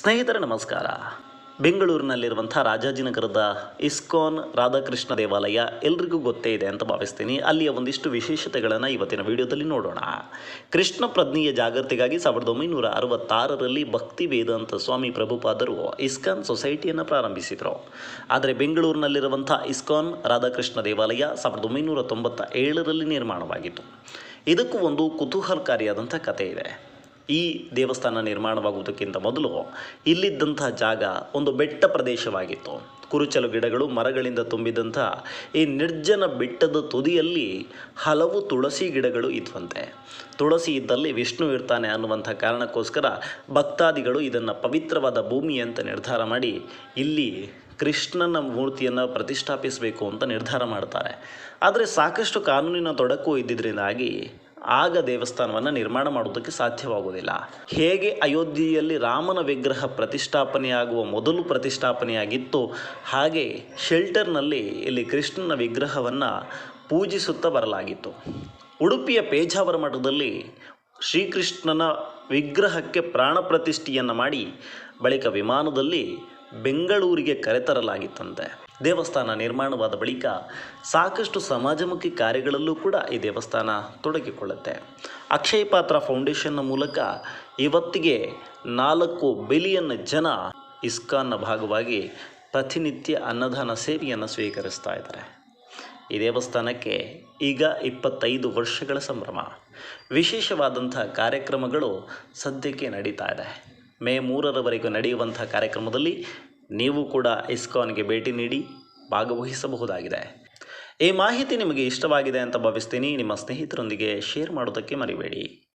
ಸ್ನೇಹಿತರೆ, ನಮಸ್ಕಾರ. ಬೆಂಗಳೂರಿನಲ್ಲಿರುವಂಥ ರಾಜಾಜಿನಗರದ ಇಸ್ಕಾನ್ ರಾಧಾಕೃಷ್ಣ ದೇವಾಲಯ ಎಲ್ರಿಗೂ ಗೊತ್ತೇ ಇದೆ ಅಂತ ಭಾವಿಸ್ತೀನಿ. ಅಲ್ಲಿಯ ಒಂದಿಷ್ಟು ವಿಶೇಷತೆಗಳನ್ನು ಇವತ್ತಿನ ವಿಡಿಯೋದಲ್ಲಿ ನೋಡೋಣ. ಕೃಷ್ಣ ಪ್ರಜ್ಞೆಯ ಜಾಗೃತಿಗಾಗಿ ಸಾವಿರದ ಒಂಬೈನೂರ ಅರವತ್ತಾರರಲ್ಲಿ ಭಕ್ತಿ ವೇದಾಂತ ಸ್ವಾಮಿ ಪ್ರಭುಪಾದರು ಇಸ್ಕಾನ್ ಸೊಸೈಟಿಯನ್ನು ಪ್ರಾರಂಭಿಸಿದರು. ಆದರೆ ಬೆಂಗಳೂರಿನಲ್ಲಿರುವಂಥ ಇಸ್ಕಾನ್ ರಾಧಾಕೃಷ್ಣ ದೇವಾಲಯ ಸಾವಿರದ ಒಂಬೈನೂರ ತೊಂಬತ್ತ ಏಳರಲ್ಲಿ ನಿರ್ಮಾಣವಾಗಿತ್ತು. ಇದಕ್ಕೂ ಒಂದು ಕುತೂಹಲಕಾರಿಯಾದಂಥ ಕಥೆ ಇದೆ. ಈ ದೇವಸ್ಥಾನ ನಿರ್ಮಾಣವಾಗುವುದಕ್ಕಿಂತ ಮೊದಲು ಇಲ್ಲಿದ್ದಂಥ ಜಾಗ ಒಂದು ಬೆಟ್ಟ ಪ್ರದೇಶವಾಗಿತ್ತು. ಕುರುಚಲು ಗಿಡಗಳು, ಮರಗಳಿಂದ ತುಂಬಿದಂಥ ಈ ನಿರ್ಜನ ಬೆಟ್ಟದ ತುದಿಯಲ್ಲಿ ಹಲವು ತುಳಸಿ ಗಿಡಗಳು ಇದ್ವಂತೆ. ತುಳಸಿ ಇದ್ದಲ್ಲಿ ವಿಷ್ಣು ಇರ್ತಾನೆ ಅನ್ನುವಂಥ ಕಾರಣಕ್ಕೋಸ್ಕರ ಭಕ್ತಾದಿಗಳು ಇದನ್ನು ಪವಿತ್ರವಾದ ಭೂಮಿ ಅಂತ ನಿರ್ಧಾರ ಮಾಡಿ ಇಲ್ಲಿ ಕೃಷ್ಣನ ಮೂರ್ತಿಯನ್ನು ಪ್ರತಿಷ್ಠಾಪಿಸಬೇಕು ಅಂತ ನಿರ್ಧಾರ ಮಾಡ್ತಾರೆ. ಆದರೆ ಸಾಕಷ್ಟು ಕಾನೂನಿನ ತೊಡಕು ಇದ್ದಿದ್ದರಿಂದಾಗಿ ಆಗ ದೇವಸ್ಥಾನವನ್ನು ನಿರ್ಮಾಣ ಮಾಡುವುದಕ್ಕೆ ಸಾಧ್ಯವಾಗುವುದಿಲ್ಲ. ಹೇಗೆ ಅಯೋಧ್ಯೆಯಲ್ಲಿ ರಾಮನ ವಿಗ್ರಹ ಪ್ರತಿಷ್ಠಾಪನೆಯಾಗುವ ಮೊದಲು ಪ್ರತಿಷ್ಠಾಪನೆಯಾಗಿತ್ತು ಹಾಗೆ ಶೆಲ್ಟರ್ನಲ್ಲಿ ಇಲ್ಲಿ ಕೃಷ್ಣನ ವಿಗ್ರಹವನ್ನು ಪೂಜಿಸುತ್ತಾ ಬರಲಾಗಿತ್ತು. ಉಡುಪಿಯ ಪೇಜಾವರ ಮಠದಲ್ಲಿ ಶ್ರೀಕೃಷ್ಣನ ವಿಗ್ರಹಕ್ಕೆ ಪ್ರಾಣ ಪ್ರತಿಷ್ಠೆಯನ್ನು ಮಾಡಿ ಬಳಿಕ ವಿಮಾನದಲ್ಲಿ ಬೆಂಗಳೂರಿಗೆ ಕರೆತರಲಾಗಿತ್ತಂತೆ. ದೇವಸ್ಥಾನ ನಿರ್ಮಾಣವಾದ ಬಳಿಕ ಸಾಕಷ್ಟು ಸಮಾಜಮುಖಿ ಕಾರ್ಯಗಳಲ್ಲೂ ಕೂಡ ಈ ದೇವಸ್ಥಾನ ತೊಡಗಿಕೊಳ್ಳುತ್ತೆ. ಅಕ್ಷಯ ಪಾತ್ರ ಫೌಂಡೇಶನ್ನ ಮೂಲಕ ಇವತ್ತಿಗೆ ನಾಲ್ಕು ಬಿಲಿಯನ್ ಜನ ಇಸ್ಕಾನ್ನ ಭಾಗವಾಗಿ ಪ್ರತಿನಿತ್ಯ ಅನ್ನದಾನ ಸೇವೆಯನ್ನು ಸ್ವೀಕರಿಸ್ತಾ ಇದ್ದಾರೆ. ಈ ದೇವಸ್ಥಾನಕ್ಕೆ ಈಗ ಇಪ್ಪತ್ತೈದು ವರ್ಷಗಳ ಸಂಭ್ರಮ. ವಿಶೇಷವಾದಂಥ ಕಾರ್ಯಕ್ರಮಗಳು ಸದ್ಯಕ್ಕೆ ನಡೀತಾ ಇದೆ. ಮೇ ಮೂರರವರೆಗೂ ನಡೆಯುವಂಥ ಕಾರ್ಯಕ್ರಮದಲ್ಲಿ ನೀವು ಕೂಡ ಇಸ್ಕಾನ್ಗೆ ಭೇಟಿ ನೀಡಿ ಭಾಗವಹಿಸಬಹುದಾಗಿದೆ. ಈ ಮಾಹಿತಿ ನಿಮಗೆ ಇಷ್ಟವಾಗಿದೆ ಅಂತ ಭಾವಿಸ್ತೀನಿ. ನಿಮ್ಮ ಸ್ನೇಹಿತರೊಂದಿಗೆ ಶೇರ್ ಮಾಡೋದಕ್ಕೆ ಮರಿಬೇಡಿ.